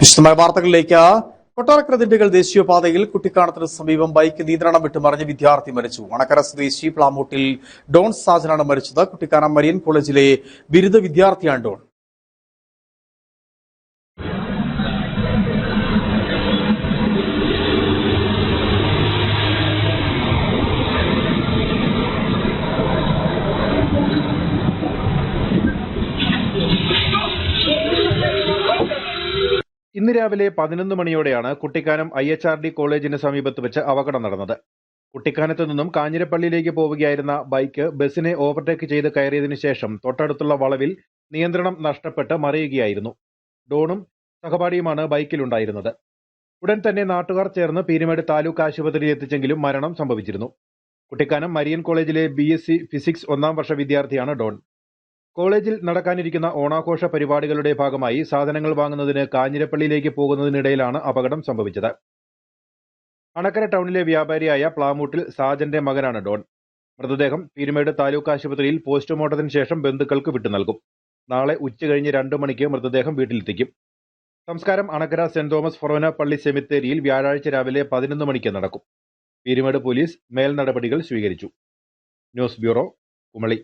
വിശദമായ വാർത്തകളിലേക്ക് കൊട്ടാരക്കര ദിണ്ടുകൾ ദേശീയപാതയിൽ കുട്ടിക്കാണത്തിന് സമീപം ബൈക്ക് നിയന്ത്രണം വിട്ട് മറിഞ്ഞ് വിദ്യാർത്ഥി മരിച്ചു. അണക്കര സ്വദേശി പ്ലാമൂട്ടിൽ ഡോൺ സാജനാണ് മരിച്ചത്. കുട്ടിക്കാനം മരിയൻ കോളേജിലെ ബിരുദ വിദ്യാർത്ഥിയാണ് ഡോൺ. ഇന്ന് രാവിലെ പതിനൊന്ന് മണിയോടെയാണ് Kuttikkanam I H R D കോളേജിന് സമീപത്ത് വെച്ച് അപകടം നടന്നത്. കുട്ടിക്കാനത്ത് നിന്നും കാഞ്ഞിരപ്പള്ളിയിലേക്ക് പോവുകയായിരുന്ന ബൈക്ക് ബസ്സിനെ ഓവർടേക്ക് ചെയ്ത് കയറിയതിനു ശേഷം തൊട്ടടുത്തുള്ള വളവിൽ നിയന്ത്രണം നഷ്ടപ്പെട്ട് മറിയുകയായിരുന്നു. ഡോണും സഹപാഠിയുമാണ് ബൈക്കിലുണ്ടായിരുന്നത്. ഉടൻ തന്നെ നാട്ടുകാർ ചേർന്ന് പീരുമേട് താലൂക്ക് ആശുപത്രിയിൽ എത്തിച്ചെങ്കിലും മരണം സംഭവിച്ചിരുന്നു. കുട്ടിക്കാനം മരിയൻ കോളേജിലെ ബി ഫിസിക്സ് ഒന്നാം വർഷ വിദ്യാർത്ഥിയാണ് ഡോൺ. കോളേജിൽ നടക്കാനിരിക്കുന്ന ഓണാഘോഷ പരിപാടികളുടെ ഭാഗമായി സാധനങ്ങൾ വാങ്ങുന്നതിന് കാഞ്ഞിരപ്പള്ളിയിലേക്ക് പോകുന്നതിനിടയിലാണ് അപകടം സംഭവിച്ചത്. അണക്കര ടൗണിലെ വ്യാപാരിയായ പ്ലാമൂട്ടിൽ സാജന്റെ മകനാണ് ഡോൺ. മൃതദേഹം പീരുമേട് താലൂക്ക് ആശുപത്രിയിൽ പോസ്റ്റ്മോർട്ടത്തിന് ശേഷം ബന്ധുക്കൾക്ക് വിട്ടു നൽകും. നാളെ ഉച്ചകഴിഞ്ഞ് രണ്ടു മണിക്ക് മൃതദേഹം വീട്ടിലെത്തിക്കും. സംസ്കാരം അണക്കര സെന്റ് തോമസ് ഫൊറോന പള്ളി സെമിത്തേരിയിൽ വ്യാഴാഴ്ച രാവിലെ പതിനൊന്ന് മണിക്ക് നടക്കും. പീരുമേട് പോലീസ് മേൽ നടപടികൾ സ്വീകരിച്ചു. News bureau Kumily.